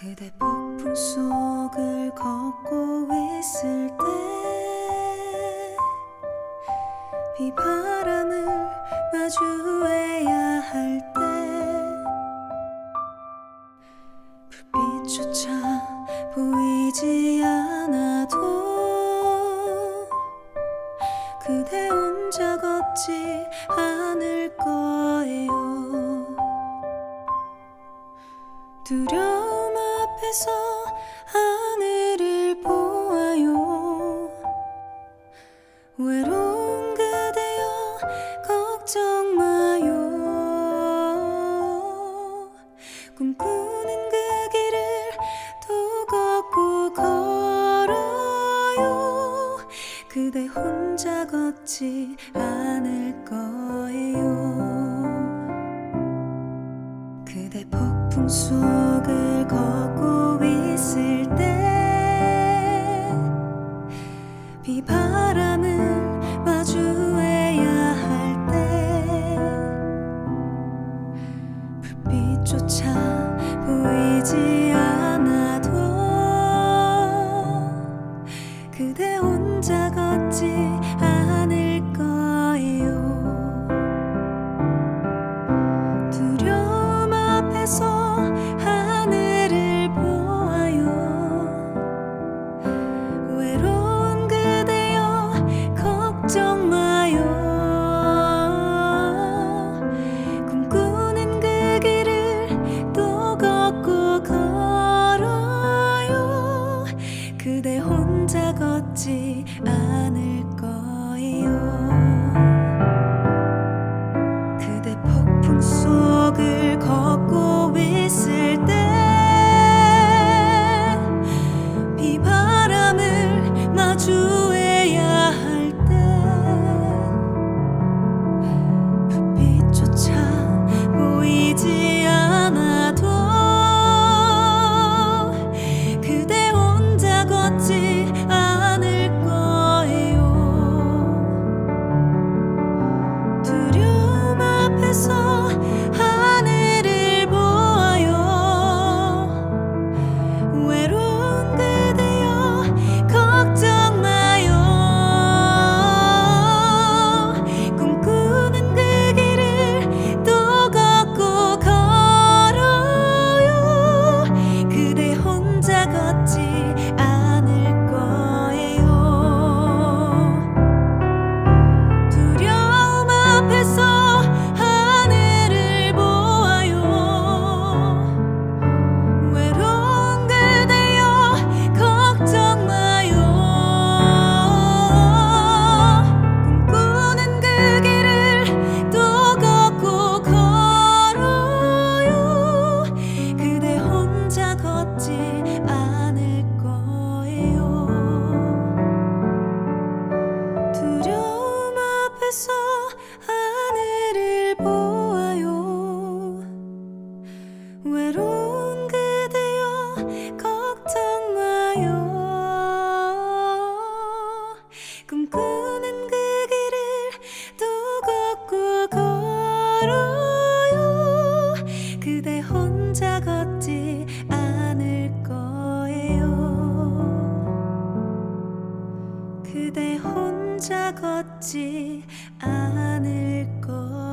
그대 폭풍 속을 걷고 있을 때 비바람을 마주해야 할 때 불빛조차 보이지 않아도 그대 혼자 걷지 않을 거예요. 두려움 앞에서 하늘을 보아요. 외로운 그대여 걱정 마요. 꿈꾸는 그 길을 또 걷고 걸어요. 그대 혼자 걷지 않을 거예요. 그대 폭풍 속을 걷고 비바람을 마주해야 할 때 불빛조차 보이지 않아도 그대 혼자 걷지 걱 그대 혼자 걷지 않을 거예요. 그대 혼자 걷지 않을 거예요.